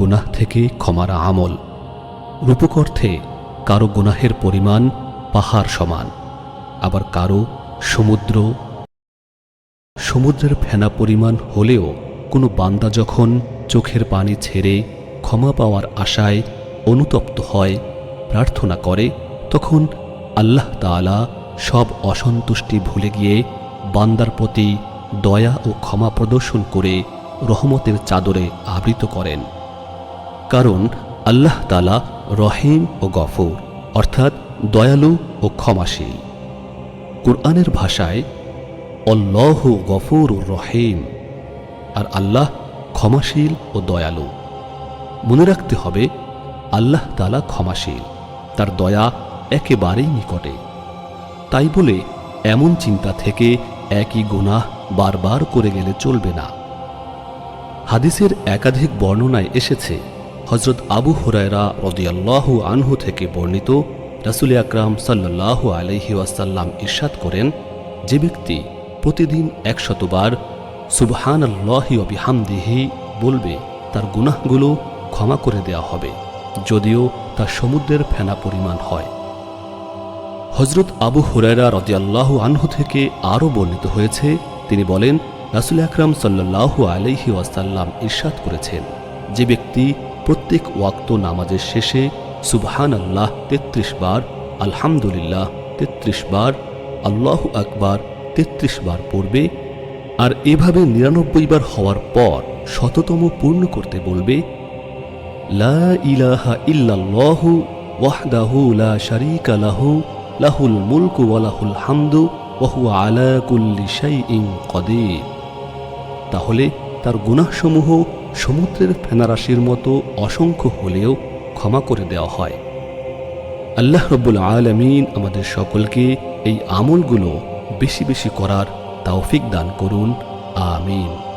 গুনাহ থেকে ক্ষমার আমল। রূপক অর্থে কারও গুনাহের পরিমাণ পাহাড় সমান, আবার কারও সমুদ্র। সমুদ্রের ফেনা পরিমাণ হলেও কোনো বান্দা যখন চোখের পানি ছেড়ে ক্ষমা পাওয়ার আশায় অনুতপ্ত হয়, প্রার্থনা করে, তখন আল্লাহ তাআলা সব অসন্তুষ্টি ভুলে গিয়ে বান্দার প্রতি দয়া ও ক্ষমা প্রদর্শন করে রহমতের চাদরে আবৃত করেন। কারণ আল্লাহ তালা রহিম ও গফর, অর্থাৎ দয়ালু ও ক্ষমাশীল। কুরআনের ভাষায় অল্লাহ গফুর রহিম, আর আল্লাহ ক্ষমাশীল ও দয়ালু। মনে রাখতে হবে, আল্লাহ তালা ক্ষমাশীল, তার দয়া একেবারেই নিকটে। তাই বলে এমন চিন্তা থেকে একই গুনাহ বারবার করে গেলে চলবে না। হাদিসের একাধিক বর্ণনায় এসেছে হজরত আবু হুরায়রা রদিয়াল্লাহু আনহু থেকে বর্ণিত রাসুল আকরাম সাল্লাহ আলহি ওয়াসাল্লাম ইরশাদ করেন, যে ব্যক্তি প্রতিদিন একশতবার সুবহান আল্লাহি অবিহামদিহি বলবে, তার গুনাহগুলো ক্ষমা করে দেওয়া হবে, যদিও তা সমুদ্রের ফেনা পরিমাণ হয়। হজরত আবু হুরায়রা রদিয়াল্লাহু আনহু থেকে আরও বর্ণিত হয়েছে, তিনি বলেন, রাসুল আকরাম সাল্লাহু আলাইহি ওয়াসাল্লাম ইরশাদ করেছেন, যে ব্যক্তি প্রত্যেক ওয়াক্ত নামাজের শেষে সুবহান আল্লাহ তেত্রিশ বার, আলহামদুলিল্লাহ তেত্রিশ বার, আল্লাহু আকবার তেত্রিশ বার পড়বে। আর এভাবে নিরানব্বই বার হওয়ার পর শততম পূর্ণ করতে বলবে, লা ইলাহা ইল্লাল্লাহু ওয়াহদাহু লা শারীকা লাহু, লাহুল মুলকু ওয়া লাহুল হামদু, ওয়া আলা কুল্লি শাইইন কদির। তাহলে তার গুনাহসমূহ সমুদ্রের ফেনারাশির মতো অসংখ্য হলেও ক্ষমা করে দেওয়া হয়। আল্লাহ রব্বুল আলমিন আমাদের সকলকে এই আমলগুলো বেশি বেশি করার তাওফিক দান করুন। আমিন।